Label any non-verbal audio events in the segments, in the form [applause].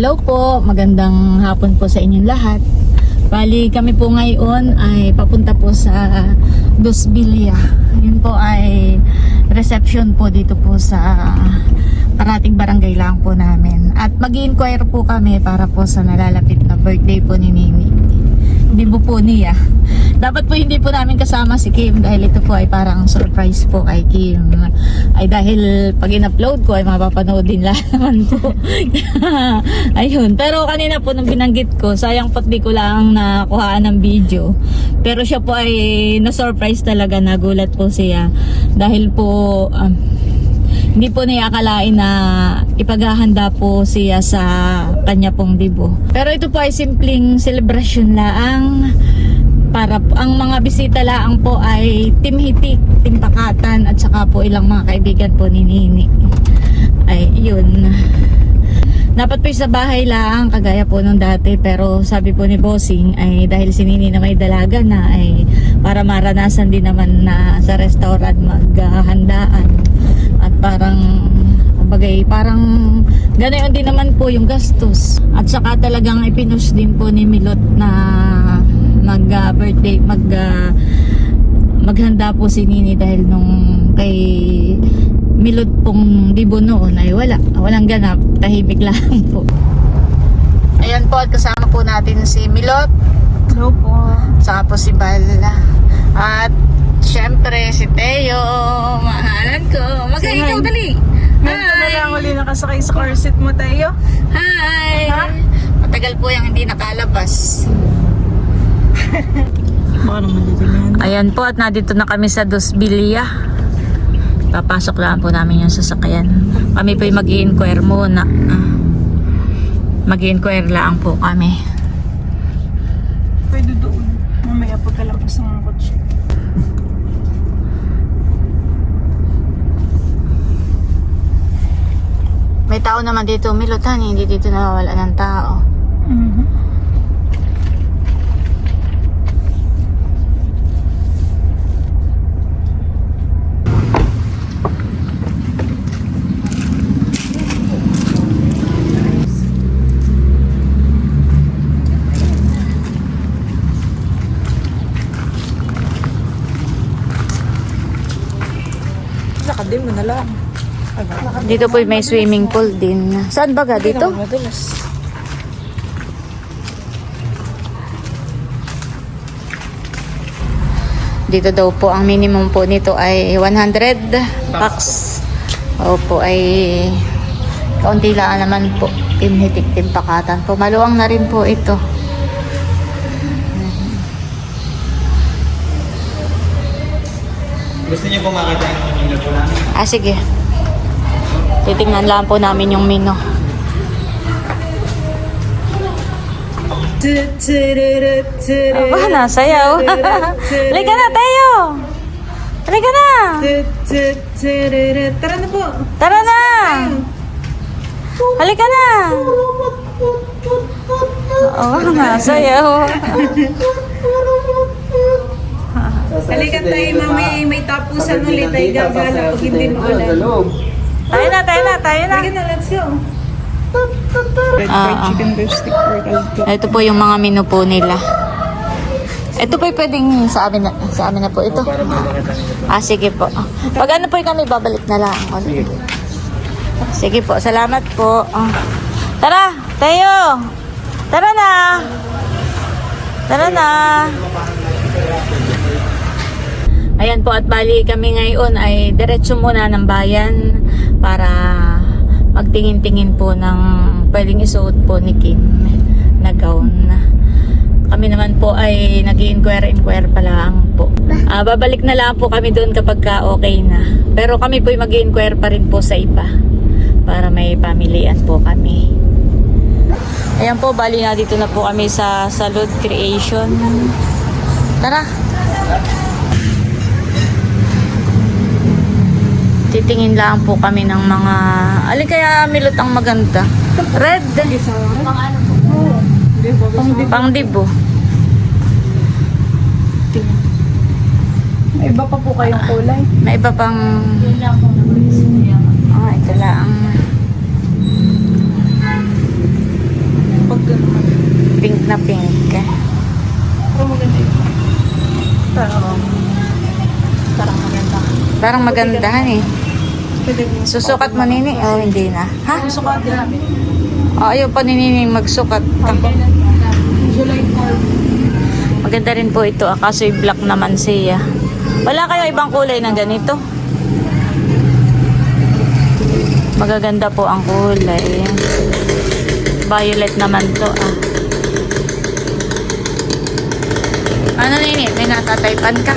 Hello po, magandang hapon po sa inyong lahat. Bali kami po ngayon ay papunta po sa Dos Villa. Yun po ay reception po dito po sa parating barangay lang po namin. At mag inquire po kami para po sa nalalapit na birthday po ni Nini. Hindi po po niya. Dapat po hindi po namin kasama si Kim dahil ito po ay parang surprise po kay Kim. Ay dahil pag in-upload ko ay mapapanood din [laughs] lang naman po. [laughs] Ayun. Pero kanina po nung binanggit ko, sayang po di ko lang nakuhaan ng video. Pero siya po ay na-surprise talaga, nagulat po siya. Dahil po, um, hindi po niya akalain na ipaghahanda po siya sa kanya pong dibo. Pero ito po ay simpleng celebration laang para po, ang mga bisita laang po ay Team Hitik, Team Pakatan at saka po ilang mga kaibigan po ni Nini. Ay, yun. Dapat po sa bahay lang, kagaya po nung dati. Pero sabi po ni Bossing, ay dahil si Nini na may dalaga na, ay para maranasan din naman na sa restaurant maghahandaan. At parang, bagay, parang ganoon din naman po yung gastos. At saka talagang ipinush din po ni Milot na mag ah, birthday, mag ah, maghanda po si Nini dahil nung kay Milot pong dibo noon ay wala. Walang ganap. Tahimik lang po. Ayan po at kasama po natin si Milot. Hello po. Saka po si Bal. At syempre si Teo. Mahalan ko. Magka Say ikaw hi. dali. Ka na lang uli nakasakay sa car seat mo tayo. Hi. Ha? Matagal po yung hindi nakalabas. Baka naman dito yan. [laughs] Ayan po at nandito na kami sa Dos Villa. Papasok lang po namin yung sasakyan. Kami po mag inquire muna. Mag inquire lang po kami. Pwede doon. Mamaya pagkalabas ng kotse. May tao naman dito, Milotan, hindi dito nawawala ng tao. Mhm. Nakadim mo na lang. Dito po may swimming pool din. Saan ba ga dito? Madalas. Dito daw po ang minimum po nito ay 100 bucks. Opo ay kaunti lang naman po. Team hitik, team pakatan po. Maluwang na rin po ito. Gusto niyo po makita yung menu po namin? Ah, sige. Titingnan lang po namin yung menu. Aba, nasayaw. [laughs] Halika na, tayo. Halika na. Tara na po. Tara na. Halika na. Oo, nasayaw. [laughs] Halika tayo, mamaya may tapusan ulit tayo gagala pag hindi maulan. Tayo na, tayo na, tayo na. Halika na, let's go. Red Ah, fried ah. chicken beef stick or kaldo. Ito po yung mga menu po nila. Ito po pwedeng sa amin na, sa amin na po ito. Ah, sige po. Pag ano po kami, babalik na lang. Sige po. Sige po, salamat po. Ah. Tara, tayo. Tara na. Tara na. Ayan po at bali kami ngayon ay diretso muna ng bayan para magtingin-tingin po ng pwedeng isuot po ni Kim na gown. Kami naman po ay nag inquire inquire pa lang po. Ah, babalik na lang po kami doon kapag ka okay na. Pero kami po ay mag inquire pa rin po sa iba para may pamilian po kami. Ayan po, bali na dito na po kami sa Salud Creation. Tara! Titingin lang po kami ng mga... Alin kaya milot ang maganda? Red! Pang dibo. May iba pa po kayong kulay. May iba pang... Ah, ito lang. na pink. Pero maganda yun. Parang, parang maganda. Parang magandahan eh. Susukat mo nini? O hindi na. Ha? Sukat namin. O, ayaw pa ni Nini magsukat. July 4. Maganda rin po ito. ah, Kaso yung black naman siya. Wala kayo ibang kulay na ganito? Magaganda po ang kulay. Violet naman to ah. Ano nini? May natataypan ka?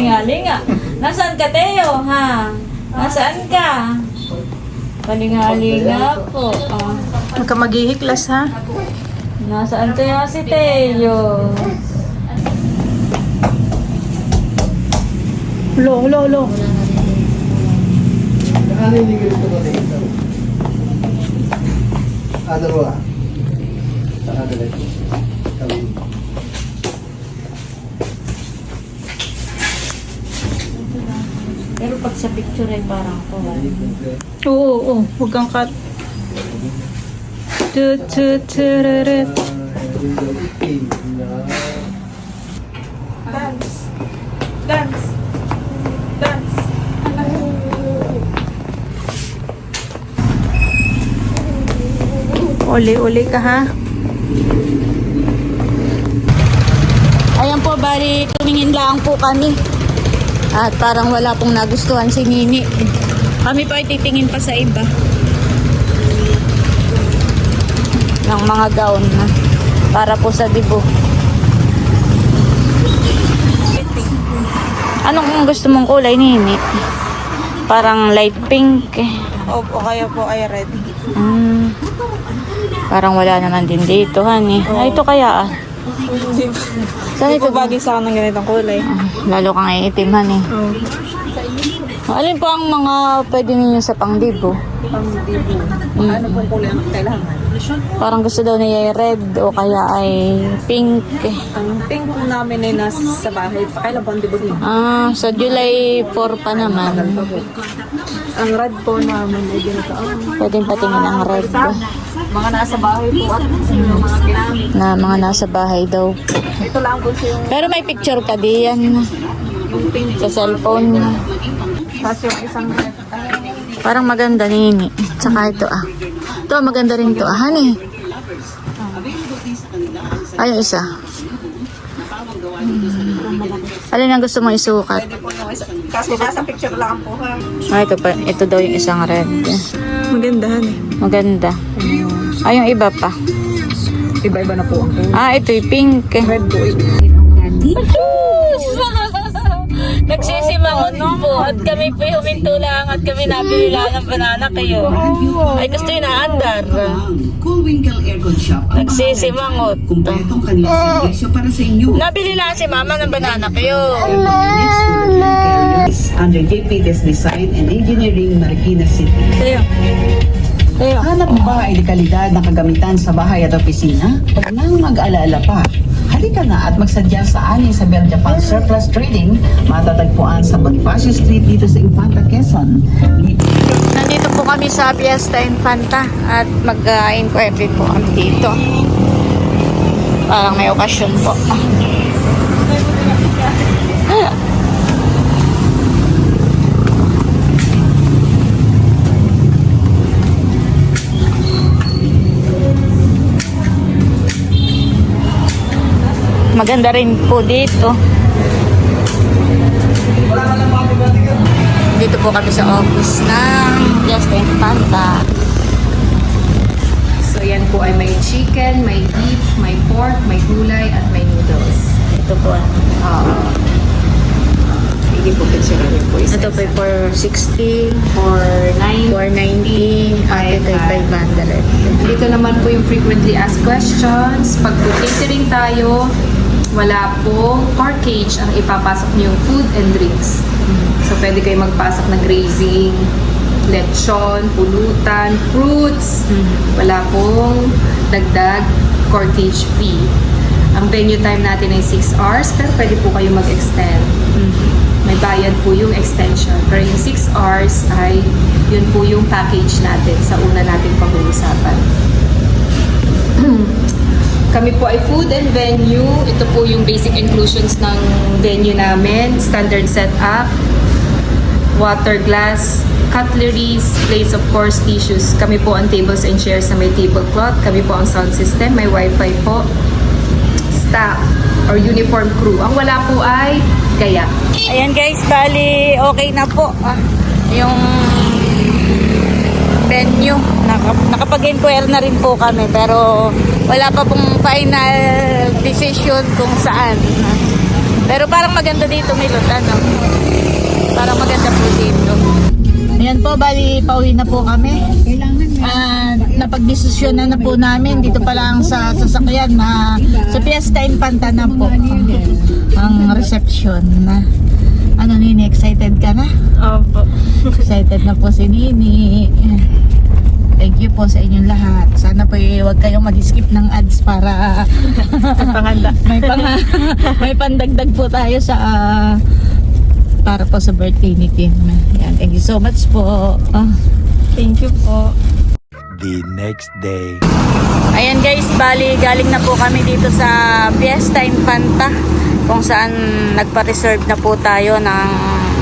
Palingalinga. Nasaan ka, Teo, ha? Nasaan ka? Palingalinga po. Oh. Huwag ka maghihiklas ha. Nasaan kaya si Teo? Hulo, hulo, hulo. Ah, dalawa. Saka dalawa. Kami. Pero pag sa picture ay parang ko. Oo, oo. Huwag kang cut. Tu, tu, tururut. Dance. Dance. Dance. Uli-uli ka ha. Ayan po, bali tumingin lang po kami. At parang wala pong nagustuhan si Nini. Kami pa ay titingin pa sa iba. Ng mga gown na. Para po sa dibo. Anong gusto mong kulay, Nini? Parang light pink. eh. O, o kaya po ay red. Mm. Parang wala naman din dito, honey. Ay, ito kaya ah. Hindi ito? po bagay sa akin ng ganitong kulay. Lalo kang iitim, honey. Oo. Alin po ang mga pwede ninyo sa pangdibo? Ano pong kulay ang kailangan? Parang gusto daw niya ay red o kaya ay pink. Ang pink po namin ay nasa bahay. Kailan po ang dibog niyo? Ah, sa July 4 pa naman. Ang red po namin ay ganito. Pwedeng patingin ang red Mga nasa bahay po at mga ginamit. na mga nasa bahay daw. Ito lang po yung, Pero may picture ka diyan sa cellphone. Tapos yung isang. Parang maganda nini. Tsaka ito ah. Ito maganda rin to ah. Honey. Ay, yung isa. Alin ang gusto mo isukat? Kaso nasa picture lang po ha. Ah, ito pa. Ito daw yung isang red. Magandahan eh. Maganda. Ay, yung iba pa. Iba-iba na po ang kulay. Ah, ito yung pink. Red po. [laughs] Nagsisimangot po at kami po huminto lang at kami nabili lang ng banana kayo. Ay, gusto yun na andar. Cool Winkle Aircon Shop ang Nagsisimangot. kumpletong kanilang servisyo para sa inyo. Nabili lang si mama ng banana kayo. Under JPT's Design and Engineering, Marikina City. Tayo. Tayo. Hanap ba ay dekalidad na kagamitan sa bahay at opisina? Huwag nang mag-alala pa. Halika na at magsadya sa ani sa Bell Japan Surplus Trading, matatagpuan sa Bonifacio Street dito sa Infanta, Quezon. Nandito po kami sa Fiesta Infanta at mag-inquiry po kami dito. Parang may okasyon po. Maganda rin po dito. Dito po kami sa office ng Fiesta Infanta. So yan po ay may chicken, may beef, may pork, may gulay, at may noodles. Ito po. Uh, hindi po picture niyo po isa. Ito po ay 460, For 9. 490, at ito ay 500. Dito naman po yung frequently asked questions. Pag po catering tayo, wala po carcage ang ipapasok niyo food and drinks. So pwede kayo magpasok na grazing, lechon, pulutan, fruits. Wala pong dagdag corkage fee. Ang venue time natin ay 6 hours, pero pwede po kayo mag-extend. May bayad po yung extension. Pero yung 6 hours ay yun po yung package natin sa una nating pag-uusapan. [clears throat] Kami po ay food and venue. Ito po yung basic inclusions ng venue namin. Standard setup, water glass, cutleries, plates of course, tissues. Kami po ang tables and chairs na may tablecloth. Kami po ang sound system, may wifi po. Staff or uniform crew. Ang wala po ay gaya. Ayan guys, bali okay na po. Ah, yung venue. Naka, nakapag-inquire na rin po kami pero wala pa pong final decision kung saan. Pero parang maganda dito, Milot. Ano? Parang maganda po dito. Ayan po, bali pauwi na po kami. Ah, napagdesisyon na na po namin dito pa lang sa sasakyan na sa Fiesta Infanta na po ang reception na ano Nini, excited ka na? Opo. Excited na po si Nini. Thank you po sa inyong lahat. Sana po eh, huwag kayong mag-skip ng ads para Panganda. [laughs] may pang may pandagdag po tayo sa ah, para po sa birthday ni Kim. Yan, thank you so much po. Ah. Thank you po. the next day. Ayan guys, bali galing na po kami dito sa Fiesta Infanta kung saan nagpa-reserve na po tayo ng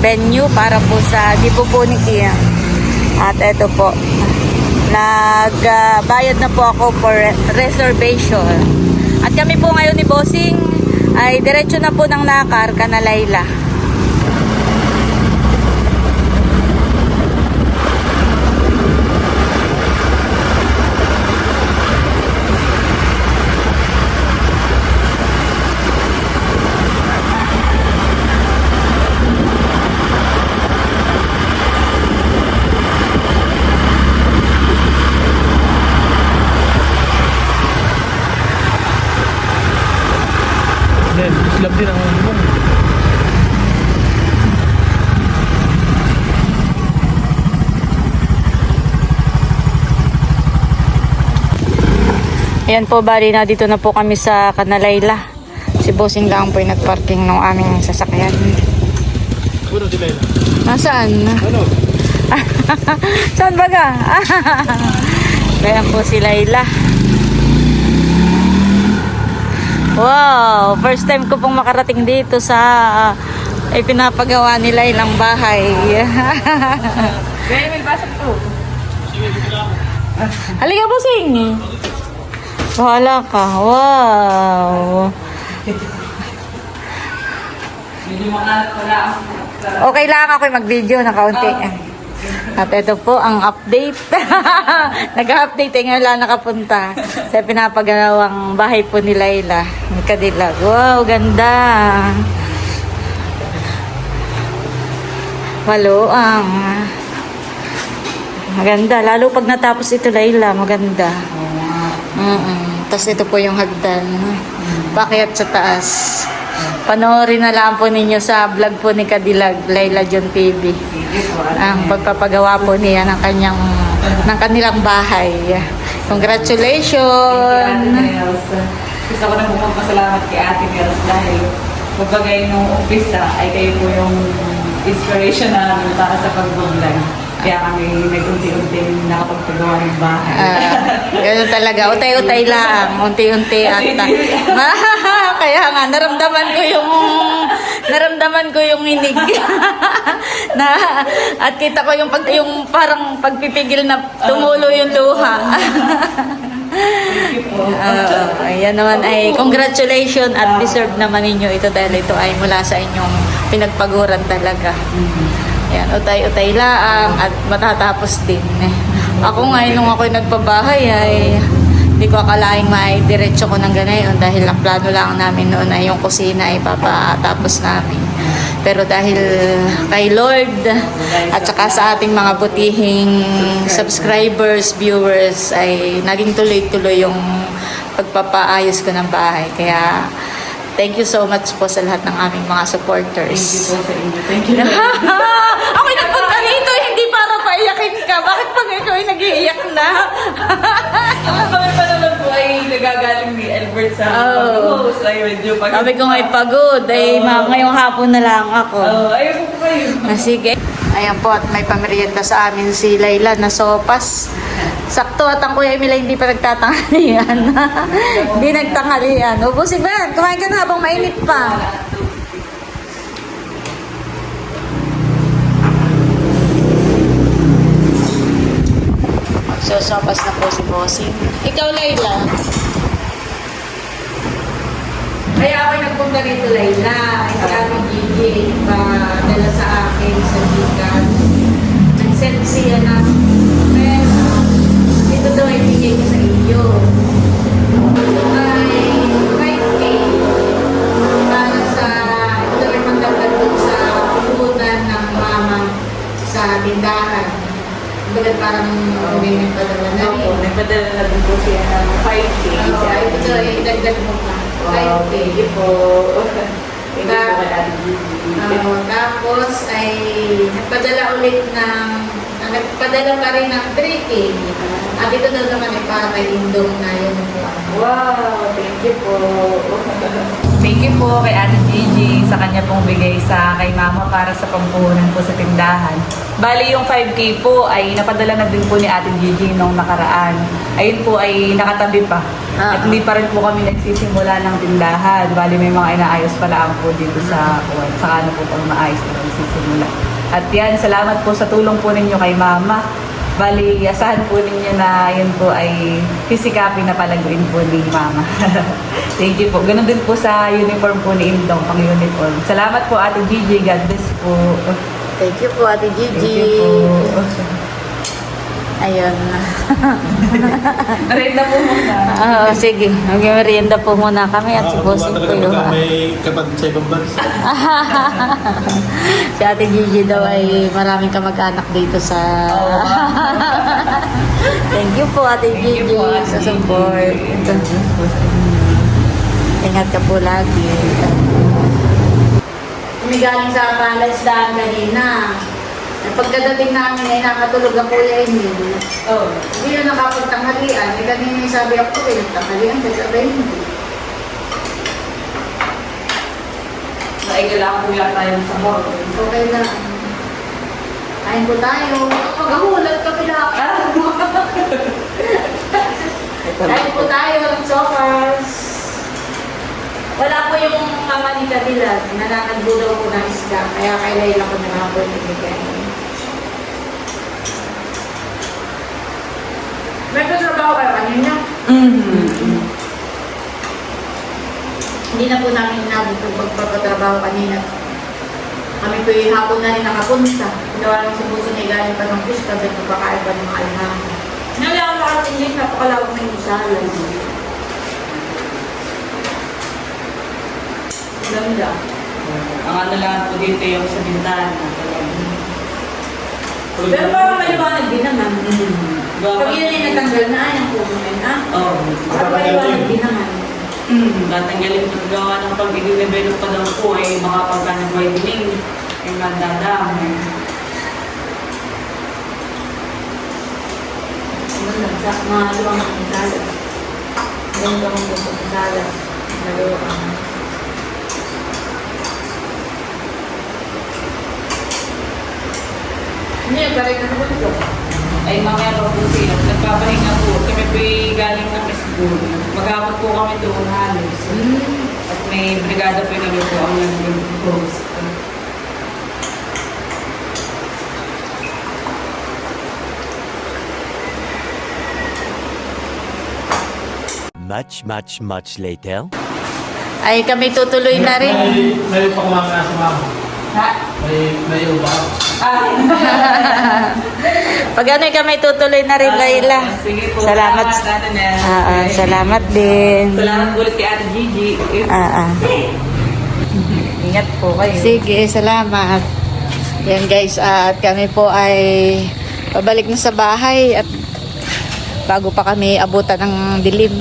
venue para po sa Dipo po ni Kia. At eto po, nagbayad na po ako for reservation. At kami po ngayon ni Bossing ay diretso na po ng Nakar, Kanalayla. Then, slap din ang limong. Ayan po, bali na dito na po kami sa Kanalayla. Si Bossing lang po yung nagparking ng aming sasakyan. Puro sila yun. Nasaan? Ano? [laughs] Saan ba ka? [laughs] Ayan po si Layla. Wow! First time ko pong makarating dito sa uh, ay pinapagawa ni Laylang bahay. [laughs] Gaya, may pasok po. Halika po, Sing! Bahala ka. Wow! Okay lang ako mag-video na kaunti. At ito po ang update. [laughs] Nag-update eh ngayon lang nakapunta sa pinapagawang bahay po ni Layla. Ni Kadilag. Wow, ganda. Maluang. Maganda. Lalo pag natapos ito, Layla, maganda. Mm Tapos ito po yung hagdan. Pakyat sa taas. Panoorin na lang po ninyo sa vlog po ni Kadilag, Layla John TV. Ang pagpapagawa po niya ng kanyang ng kanilang bahay. Congratulations! Gusto ko na po magpasalamat kay Ate Meros dahil magbagay nung umpisa ay kayo po yung inspiration namin para sa pag-vlog. Kaya kami nag-unti-unti nakapagpagawa ng bahay. Ah, ganun talaga. Utay-utay lang. Unti-unti at [laughs] Kaya nga, naramdaman ko yung naramdaman ko yung inig. [laughs] na, at kita ko yung, pag, yung parang pagpipigil na tumulo yung luha. Ah, [laughs] ayan naman ay congratulations at deserve naman ninyo ito dahil ito ay mula sa inyong pinagpaguran talaga. Ayan, utay-utay laang at matatapos din. Eh. Ako ngayon nung ako'y nagpabahay ay hindi ko akalaing may diretso ko ng ganayon dahil ang plano lang namin noon ay yung kusina ay papatapos namin. Pero dahil kay Lord at saka sa ating mga butihing subscribers, viewers ay naging tuloy-tuloy yung pagpapaayos ko ng bahay. Kaya thank you so much po sa lahat ng aming mga supporters. Thank you po sa inyo. Thank you. [laughs] Ako'y nagpunta dito, hindi para paiyakin ka. Bakit pag ikaw ay nag-iiyak na? Ang kami pa naman po ay nagagaling ni Albert sa Oh. Tapos ay medyo pag... Sabi ko ngay pagod. Ay, ma- ngayong hapon na lang ako. Oo, ayun po kayo. Ah, sige. Ayan po, at may pamerienda sa amin si Layla na sopas. Sakto at ang Kuya Emila hindi pa nagtatanghalian. [laughs] hindi nagtanghalian. Ubusin ba yan? Kumain ka na habang mainit pa. So, sopas na po si Bossing. Ikaw, Layla. Kaya ako nagpunta dito, Layla. Ay, Ate Gigi, dala sa akin sa Gikas. Nag-send siya ng pera. Ito daw ay bigay ko sa iyo. Ay, 5K. Para sa, ito ay magdagdag sa puhunan ng mama sa tindahan. Bagat parang may nagpadala na rin. Opo, nagpadala na din po siya ng 5K. Oo, ito ay dagdag mo pa. 5K. Thank you po. [laughs] Thank you po kay Ate Gigi. Oo, tapos ay nagpadala ulit ng ah, nagpadala pa rin ng 3K. At ito daw naman ay para kay Indong na yun. Wow, thank you po. [laughs] Thank you po kay Ate Gigi sa kanya pong bigay sa kay Mama para sa pampuhunan po sa tindahan. Bali yung 5K po ay napadala na din po ni Ate Gigi nung nakaraan. Ayun po ay nakatabi pa. Ah. At hindi pa rin po kami nagsisimula ng tindahan. Bali may mga inaayos pala ang po dito sa kuwan. Saka na po pang maayos na nagsisimula. At yan, salamat po sa tulong po ninyo kay Mama. Bali, asahan po ninyo na yun po ay pisikapin na palaguin po ni Mama. [laughs] Thank you po. Ganon din po sa uniform po ni Indong, pang uniform. Salamat po Ate Gigi. God bless po. Thank you po, Ate Thank Gigi. you po. Ayun. Renda po muna. Oo, sige. Mag-merienda po muna kami at si Bossing po yun. May kapatid sa ibang bansa. [laughs] si Ate Gigi daw ay maraming kamag-anak dito sa... [laughs] Thank you po, Ate Thank you Gigi, po, Ate sa Gigi. support. Ingat ka po lagi. Umigaling sa palaisdaan kanina. Pagkadating namin ay nakatulog ang kuya Emil. Oh. Hindi na nakapagtanghalian. Eh, kanina yung sabi ako, eh, nagtanghalian. Kasi sabi, hindi. Naigala ko yata yung sabor. Okay lang. Kain po tayo. Pagkahulat ka pila. [laughs] Kain po tayo ng sofas. Wala po yung mama ni Kadila. Nananagbo daw po ng isda. Kaya kay Layla ko na lang patrabaho kayo kanina? Mm-hmm. Hindi na po namin inabot yung pagpapatrabaho kanina. Kami po yung hapon na rin nakapunta. Ginawa lang sa puso niya galing pa ng fish kasi pagkakain pa ng mga alhami. Nala ako nakatingin, napakalawak na yung salad. Ganda. Ang ano lang po dito yung sa bintana. Pero parang maliwanag din naman. Mm-hmm. Pag yun ay natanggal na, ay ang yun, ah. Oh. Parang maliwanag din naman. Mm, tatanggalin po gawa ng pag i-develop pa daw po ay mga pagka nag-widening ay madadami. Ano, sa mga luwang ng salad. Ganda mong gusto ng salad. Naluwang. Hindi, balik na sa bunso. Ay mamaya pa po siya. Nagpapahinga po. Kami po ay galing ng school. Maghapon po kami doon halos. At may brigada po yung po ang nag-host. Much, much, much later. Ay, kami tutuloy na rin. May, may pa kumakain sa mama. Ha? May, may uba. Ah, [laughs] Pag ano kami tutuloy na rin, Layla. Sige po. Salamat. Nel. Ah, ah, salamat din. Salamat ulit kay Ate Gigi. Ah, ah. Ingat po kayo. Sige, salamat. Yan guys, at kami po ay pabalik na sa bahay at bago pa kami abutan ng dilim,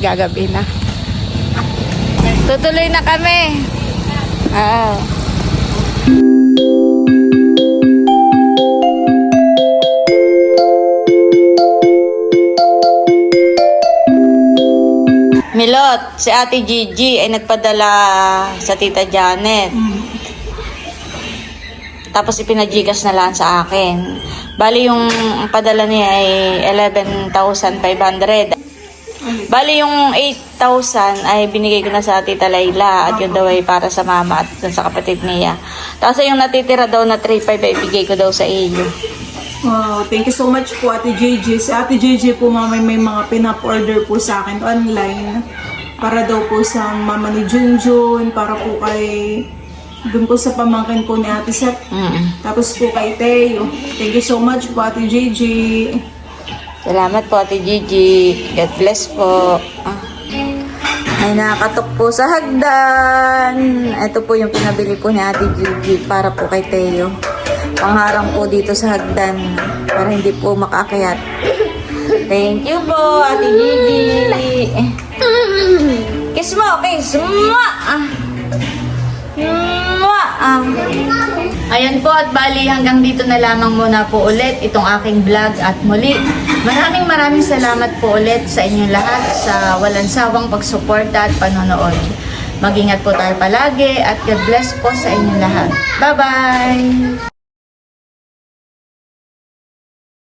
gagabi na. Tutuloy na kami. Ah. Milot, si Ate Gigi ay nagpadala sa Tita Janet. Tapos ipinagigas na lang sa akin. Bali yung padala niya ay 11,500. Bali yung 8,000 ay binigay ko na sa Tita Layla at yun daw ay para sa mama at sa kapatid niya. Tapos yung natitira daw na 3,500 ay ibigay ko daw sa iyo. Wow, thank you so much po Ate JJ. Si Ate JJ po mama may mga pinap-order po sa akin online para daw po sa mama ni Junjun, para po kay dun po sa pamangkin po ni Ate Seth. Mm. Tapos po kay Teo. Thank you so much po Ate JJ. Salamat po Ate Gigi. God bless po. Ah. May nakatok po sa hagdan. Ito po yung pinabili po ni Ate Gigi para po kay Teo. Pangharang po dito sa hagdan para hindi po makaakyat. Thank you po Ate Gigi. Kiss mo, kiss. Ah. Ayan po at bali hanggang dito na lamang muna po ulit itong aking vlog at muli. Maraming maraming salamat po ulit sa inyong lahat sa walang sawang pagsuporta at panonood. Mag-ingat po tayo palagi at God bless po sa inyong lahat. Bye-bye!